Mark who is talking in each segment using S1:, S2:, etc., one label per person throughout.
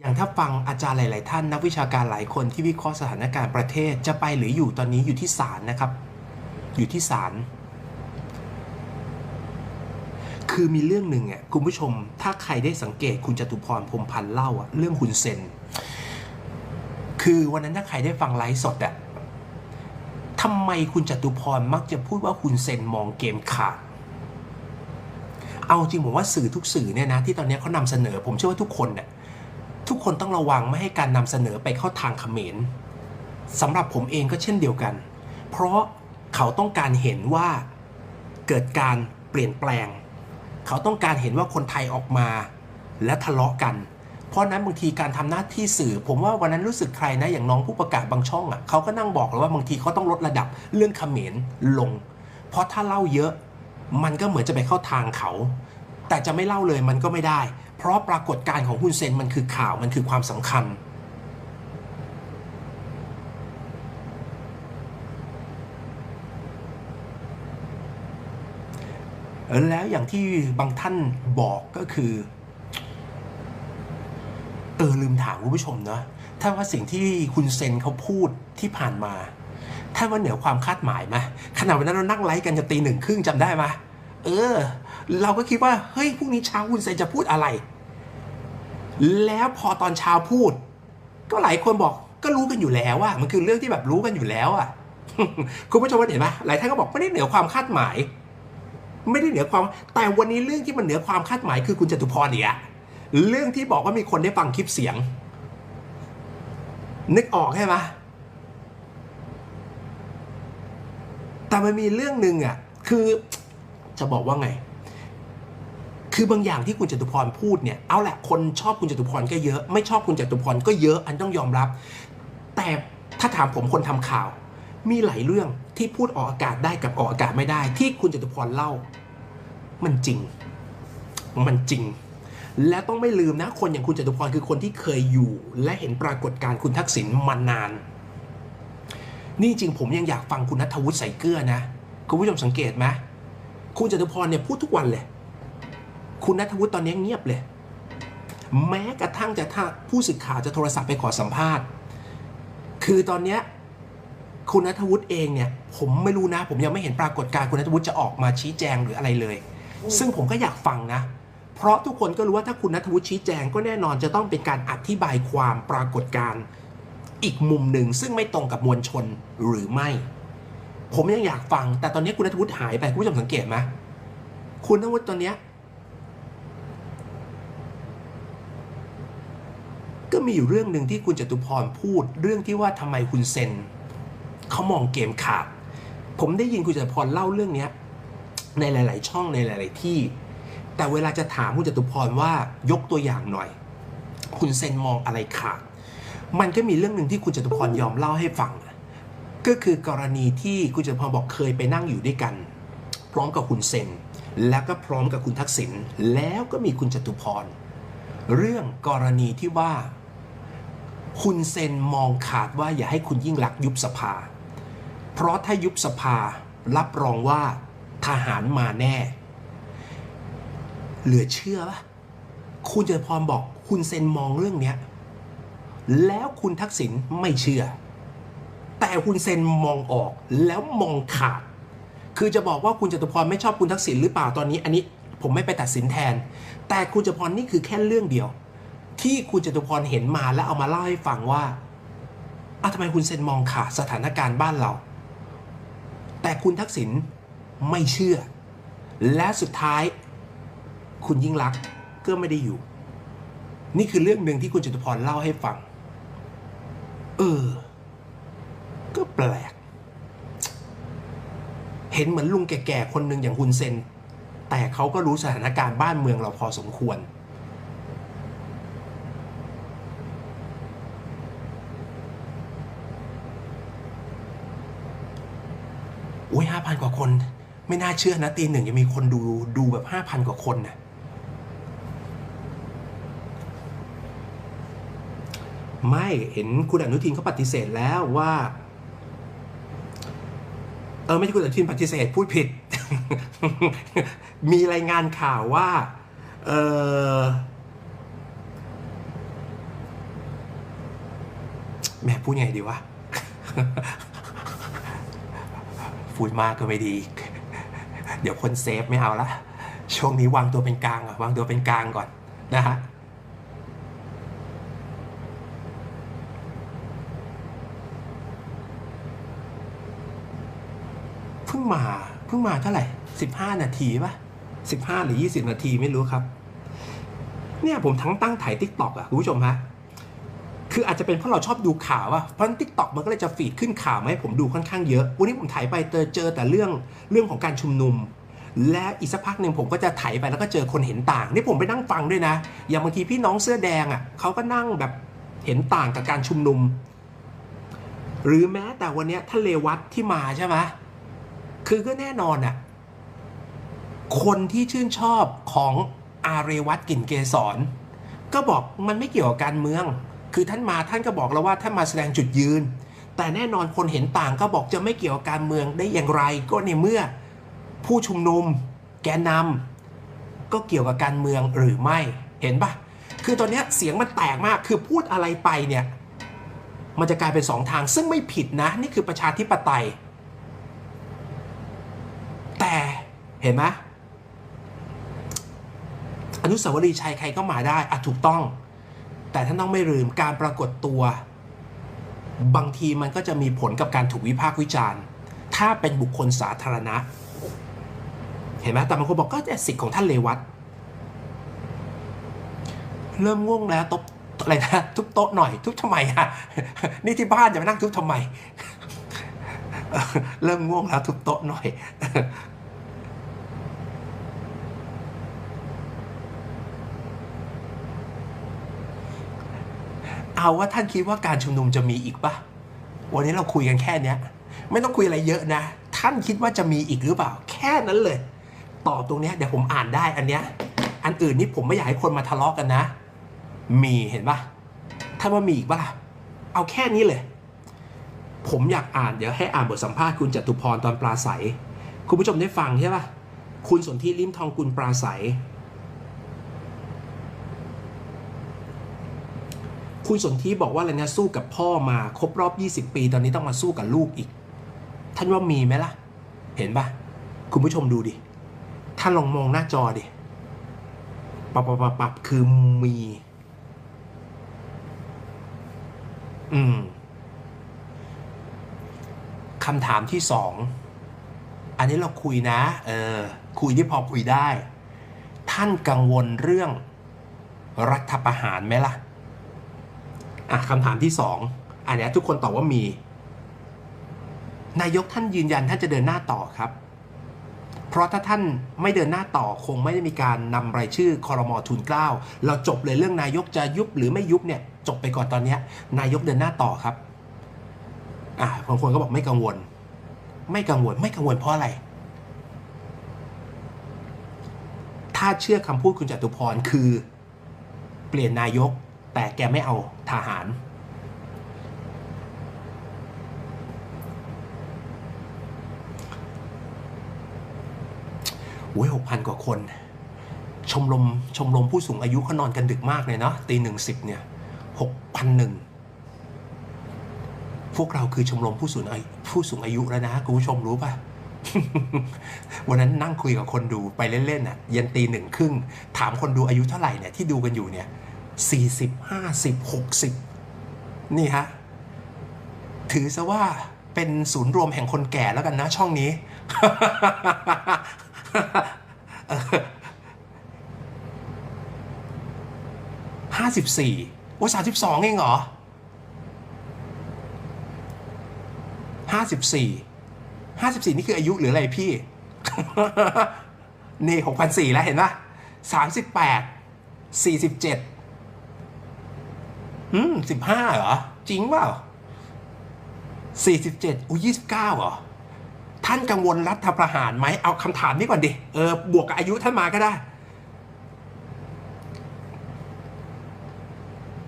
S1: อย่างถ้าฟังอาจารย์หลาย ๆ ท่าน นักวิชาการหลายคนที่วิเคราะห์สถานการณ์ประเทศจะไปหรืออยู่ตอนนี้อยู่ที่ศาลนะครับ อยู่ที่ศาลคือมีเรื่องหนึ่งอะคุณผู้ชม ถ้าใครได้สังเกตคุณจตุพรพรมพันธ์เล่าอะเรื่องคุณเซนคือวันนั้นถ้าใครได้ฟังไลฟ์สดอะทำไมคุณจตุพรมักจะพูดว่าคุณเซนมองเกมขาดเอาจริงผมว่าสื่อทุกสื่อเนี่ยนะที่ตอนนี้เขานำเสนอ ผมเชื่อว่าทุกคนเนี่ย ทุกคนต้องระวังไม่ให้การนำเสนอไปเข้าทางเขมรสำหรับผมเองก็เช่นเดียวกัน เพราะเขาต้องการเห็นว่าเกิดการเปลี่ยนแปลง เขาต้องการเห็นว่าคนไทยออกมาและทะเลาะกัน เพราะนั้นบางทีการทำหน้าที่สื่อ ผมว่าวันนั้นรู้สึกใครนะอย่างน้องผู้ประกาศบางช่องอะเขาก็นั่งบอกเลยว่าบางทีเขาต้องลดระดับเรื่องเขมรลง เพราะถ้าเล่าเยอะ มันก็เหมือนจะไปเข้าทางเขา แต่จะไม่เล่าเลยมันก็ไม่ได้ เพราะปรากฏการณ์ของคุณเซนมันคือข่าวมันคือความสำคัญ แล้วอย่างที่บางท่านบอกก็คือ เออลืมถามคุณผู้ชมนะถ้าว่าสิ่งที่คุณเซนเขาพูดที่ผ่านมาถ้าว่าเหนือความคาดหมายไหมขณะวันนั้นเรานั่งไลฟ์กันจะตีหนึ่งครึ่งจำได้ไหมเออ เราก็คิดว่าเฮ้ยพรุ่งนี้เช้าคุณเซนจะพูดอะไร แล้วพอตอนเช้าพูด ก็หลายคนบอกก็รู้กันอยู่แล้วว่ามันคือเรื่องที่แบบรู้กันอยู่แล้วอะคุณผู้ชมเห็นไหมหลายท่านก็บอกไม่ได้เหนือความคาดหมาย ไม่ได้เหนือความแต่วันนี้เรื่องที่มันเหนือความคาดหมายคือคุณจตุพรเนี่ยเรื่องที่บอกว่ามีคนได้ฟังคลิปเสียง นึกออกใช่ไหมแต่มันมีเรื่องหนึ่งอะ คือจะบอกว่าไง คือบางอย่างที่คุณจตุพรพูดเนี่ยเอาแหละคนชอบคุณจตุพรก็เยอะ ไม่ชอบคุณจตุพรก็เยอะอันต้องยอมรับ แต่ถ้าถามผมคนทำข่าว มีหลายเรื่องที่พูดออกอากาศได้กับออกอากาศไม่ได้ ที่คุณจตุพรเล่า มันจริง มันจริง และต้องไม่ลืมนะคนอย่างคุณจตุพรคือคนที่เคยอยู่ และเห็นปรากฏการณ์คุณทักษิณมานาน นี่จริงผมยังอยากฟังคุณนัทวุฒิใส่เกลือนะ คุณผู้ชมสังเกตไหมคุณจตุพรเนี่ยพูดทุกวันเลย คุณนัทวุฒิตอนนี้เงียบเลย แม้กระทั่งจะถ้าผู้สื่อข่าวจะโทรศัพท์ไปขอสัมภาษณ์ คือตอนนี้คุณนัทวุฒิเองเนี่ยผมไม่รู้นะ ผมยังไม่เห็นปรากฏการณ์คุณนัทวุฒิจะออกมาชี้แจงหรืออะไรเลย ซึ่งผมก็อยากฟังนะ เพราะทุกคนก็รู้ว่าถ้าคุณนัทวุฒิชี้แจงก็แน่นอนจะต้องเป็นการอธิบายความปรากฏการณ์อีกมุมหนึ่งซึ่งไม่ตรงกับมวลชนหรือไม่ ผมยังอยากฟัง แต่ตอนนี้คุณนัทวุฒิหายไปคุณผู้ชมสังเกตไหมคุณนัทวุฒิตอนนี้ ก็มีอยู่เรื่องหนึ่งที่คุณจตุพรพูด เรื่องที่ว่าทำไมคุณเซนเขามองเกมขาด ผมได้ยินคุณจตุพรเล่าเรื่องเนี้ยในหลาย ๆ ช่องในหลาย ๆ ที่ แต่เวลาจะถามคุณจตุพรว่ายกตัวอย่างหน่อย คุณเซนมองอะไรขาด มันก็มีเรื่องหนึ่งที่คุณจตุพรยอมเล่าให้ฟัง ก็คือกรณีที่คุณจตุพรบอกเคยไปนั่งอยู่ด้วยกัน พร้อมกับคุณเซนแล้วก็พร้อมกับคุณทักษิณแล้วก็มีคุณจตุพรเรื่องกรณีที่ว่า คุณเซนมองขาดว่าอย่าให้คุณยิ่งลักยุบสภา เพราะถ้ายุบสภารับรองว่าทหารมาแน่ เหลือเชื่อปะคุณจตุพรบอกคุณเซนมองเรื่องเนี้ยแล้วคุณทักษิณไม่เชื่อ แต่คุณเซนมองออกแล้วมองขาด คือจะบอกว่าคุณจตุพรไม่ชอบคุณทักษิณหรือเปล่าตอนนี้ อันนี้ผมไม่ไปตัดสินแทน แต่คุณจตุพรนี่คือแค่เรื่องเดียว ที่คุณจตุพรเห็นมาแล้วเอามาเล่าให้ฟังว่าอ้าวทำไมคุณเซนมองขาดสถานการณ์บ้านเรา แต่คุณทักษิณไม่เชื่อ และสุดท้าย คุณยิ่งรักก็ไม่ได้อยู่ นี่คือเรื่องหนึ่งที่คุณจตุพรเล่าให้ฟัง เออ ก็แปลก เห็นเหมือนลุงแก่ๆคนหนึ่งอย่างคุณเซน แต่เขาก็รู้สถานการณ์บ้านเมืองเราพอสมควร อุ้ยห้าพันกว่าคน ไม่น่าเชื่อนะตีหนึ่งยังมีคนดูดูแบบห้าพันกว่าคนนะไม่เห็นคุณอนุทินเขาปฏิเสธแล้วว่าเออไม่ใช่คุณอนุทินปฏิเสธพูดผิด มีรายงานข่าวว่าเออแม่พูดไงดีวะ พูดมากก็ไม่ดี เดี๋ยวคนเซฟไม่เอาละช่วงนี้วางตัวเป็นกลางก่อนวางตัวเป็นกลางก่อนนะฮะเพิ่งมาเพิ่งมาเท่าไหร่สิบห้านาทีป่ะสิบห้าหรือยี่สิบนาทีไม่รู้ครับ เนี่ยผมทั้งตั้งถ่ายทิกตอกอะคุณผู้ชมฮะ คืออาจจะเป็นเพราะเราชอบดูข่าวอะเพราะทิกตอกมันก็เลยจะฟีดขึ้นข่าวมาให้ผมดูค่อนข้างเยอะ วันนี้ผมถ่ายไปเจอเจอแต่เรื่องเรื่องของการชุมนุม และอีกสักพักหนึ่งผมก็จะถ่ายไปแล้วก็เจอคนเห็นต่าง นี่ผมไปนั่งฟังด้วยนะ อย่างบางทีพี่น้องเสื้อแดงอะเขาก็นั่งแบบเห็นต่างกับการชุมนุม หรือแม้แต่วันนี้ท่านเลวัตที่มาใช่ไหมคือก็แน่นอนอะคนที่ชื่นชอบของอาเรวัตกลิ่นเกษรก็บอกมันไม่เกี่ยวกับการเมือง คือท่านมาท่านก็บอกแล้วว่าท่านมาแสดงจุดยืน แต่แน่นอนคนเห็นต่างก็บอกจะไม่เกี่ยวกับการเมืองได้อย่างไร ก็ในเมื่อผู้ชุมนุม แกนนำก็เกี่ยวกับการเมืองหรือไม่เห็นปะคือตอนนี้เสียงมันแตกมากคือพูดอะไรไปเนี่ยมันจะกลายเป็นสองทางซึ่งไม่ผิดนะนี่คือประชาธิปไตย แต่เห็นไหมอนุสาวรีย์ชัยใครก็มาได้อะถูกต้อง แต่ท่านต้องไม่ลืมการปรากฏตัว บางทีมันก็จะมีผลกับการถูกวิพากษ์วิจารณ์ ถ้าเป็นบุคคลสาธารณะ เห็นไหมแต่บางคนบอกก็จะสิทธิ์ของท่านเลวัตเริ่มง่วงแล้วตบอะไรนะทุบโต๊ะหน่อย ทุบทำไมอะนี่ที่บ้านจะมานั่งทุบทำไม เริ่มง่วงแล้วทุบโต๊ะหน่อย เอาว่าท่านคิดว่าการชุมนุมจะมีอีกปะวันนี้เราคุยกันแค่เนี้ย ไม่ต้องคุยอะไรเยอะนะ ท่านคิดว่าจะมีอีกหรือเปล่า แค่นั้นเลย ตอบตรงเนี้ยเดี๋ยวผมอ่านได้อันเนี้ย อันอื่นนี่ผมไม่อยากให้คนมาทะเลาะกกันนะ มีเห็นปะถ้านว่ามีอีกปะล่ะ เอาแค่นี้เลย ผมอยากอ่านเดี๋ยวให้อ่านบทสัมภาษณ์คุณจตุพรตอนปราศัยคุณผู้ชมได้ฟังใช่ปะคุณสนธิริมทองกุลปราศัย คุณสนธิบอกว่าอะไรนะสู้กับพ่อมาครบรอบ 20 ปี ตอนนี้ต้องมาสู้กับลูกอีก ท่านว่ามีไหมล่ะ เห็นปะคุณผู้ชมดูดิ ท่านลองมองหน้าจอดิปับปับปับปับคือมี อืมคำถามที่สอง อันนี้เราคุยนะ เออ คุยที่พอคุยได้ ท่านกังวลเรื่องรัฐประหารไหมล่ะ อะคำถามที่สองอันนี้ทุกคนตอบว่ามี นายกท่านยืนยันท่านจะเดินหน้าต่อครับ เพราะถ้าท่านไม่เดินหน้าต่อคงไม่ได้มีการนำรายชื่อคอรมอทุนเกล้าเราจบเลยเรื่องนายกจะยุบหรือไม่ยุบเนี่ยจบไปก่อนตอนนี้นายกเดินหน้าต่อครับอะบางคนก็บอกไม่กังวล ไม่กังวลไม่กังวลเพราะอะไร ถ้าเชื่อคำพูดคุณจตุพรคือ เปลี่ยนนายก แต่แกไม่เอาทหาร โอ้ยหกพันกว่าคน ชมรมชมรมผู้สูงอายุเขานอนกันดึกมากเลยเนาะตีหนึ่งสิบเนี่ยหกพันหนึ่งพวกเราคือชมรมผู้สูงอายุผู้สูงอายุแล้วนะคุณผู้ชมรู้ป่ะวันนั้นนั่งคุยกับคนดูไปเล่นๆน่ะเย็นตีหนึ่งครึ่งถามคนดูอายุเท่าไหร่เนี่ยที่ดูกันอยู่เนี่ย สี่สิบห้าสิบหกสิบนี่ฮะ ถือซะว่าเป็นศูนย์รวมแห่งคนแก่แล้วกันนะช่องนี้ ห้าสิบสี่โอ้สามสิบสองเองเหรอห้าสิบสี่ห้าสิบสี่นี่คืออายุหรืออะไรพี่ นี่หกพันสี่แล้วเห็นปะสามสิบแปดสี่สิบเจ็ด อืมสิบห้าเหรอ จริงเปล่าสี่สิบเจ็ดอุ้ยยี่สิบเก้าเหรอ ท่านกังวลรัฐประหารไหมเอาคำถามนี้ก่อนดิ เออ บวกกับอายุท่านมาก็ได้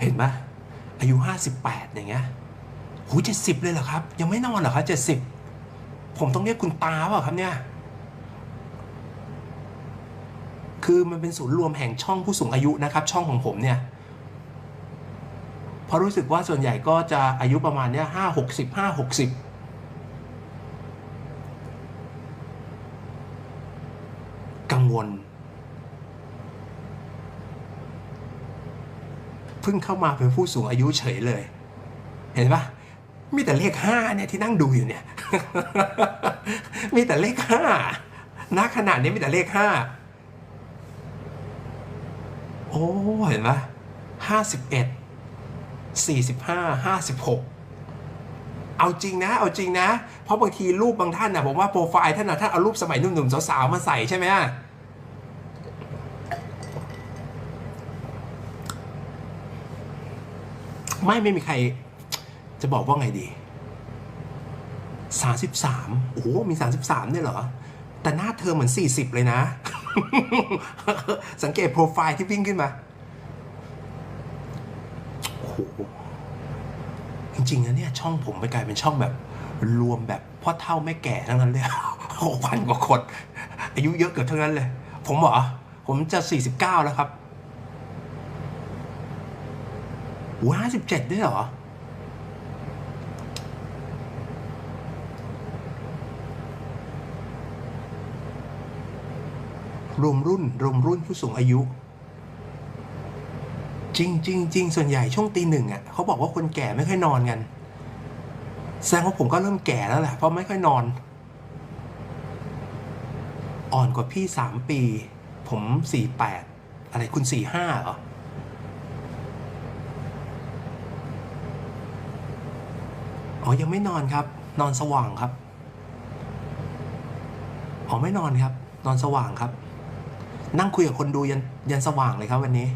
S1: เห็นไหมอายุห้าสิบแปดอย่างเงี้ยหูเจ็ดสิบเลยเหรอครับ ยังไม่นอนเหรอครับเจ็ดสิบผมต้องเรียกคุณตาเปล่าครับเนี่ย คือมันเป็นศูนย์รวมแห่งช่องผู้สูงอายุนะครับ ช่องของผมเนี่ย เพราะรู้สึกว่าส่วนใหญ่ก็จะอายุประมาณเนี้ยห้าหกสิบห้าหกสิบกังวลเพิ่งเข้ามาเป็นผู้สูงอายุเฉยเลย เห็นปะมีแต่เลขห้าเนี่ยที่นั่งดูอยู่เนี่ย มีแต่เลขห้าณขนาดนี้มีแต่เลขห้าโอ้ เห็นปะห้าสิบเอ็ด สี่สิบห้าห้าสิบหกเอาจริงนะ เอาจริงนะ เพราะบางทีรูปบางท่านนะผมว่าโปรไฟล์ท่านนะท่านเอารูปสมัยหนุ่มๆสาวๆมาใส่ใช่ไหมไม่ไม่มีใครจะบอกว่าไงดีสามสิบสามโอ้โห มีสามสิบสามเนี่ยเหรอ แต่หน้าเธอเหมือนสี่สิบเลยนะ สังเกตโปรไฟล์ที่วิ่งขึ้นมา หจริงๆนะเนี่ยช่องผมไปกลายเป็นช่องแบบ รวมแบบพ่อเท่าแม่แก่ทั้งนั้นเลยหกพันกว่าคนอายุเยอะเกือบทั้งนั้นเลย ผมเหรอ ผมจะสี่สิบเก้าแล้วครับว้าสิบเจ็ดด้วยเหรอ รวมรุ่น รวมรุ่นผู้สูงอายุ จริงจริงจริงส่วนใหญ่ช่วงตีหนึ่งอะเขาบอกว่าคนแก่ไม่ค่อยนอนกัน แสดงว่าผมก็เริ่มแก่แล้วแหละเพราะไม่ค่อยนอน อ่อนกว่าพี่สามปี ผมสี่แปดอะไรคุณสี่ห้าเหรออ๋อยังไม่นอนครับ นอนสว่างครับอ๋อไม่นอนครับ นอนสว่างครับ นั่งคุยกับคนดูยันยันสว่างเลยครับวันนี้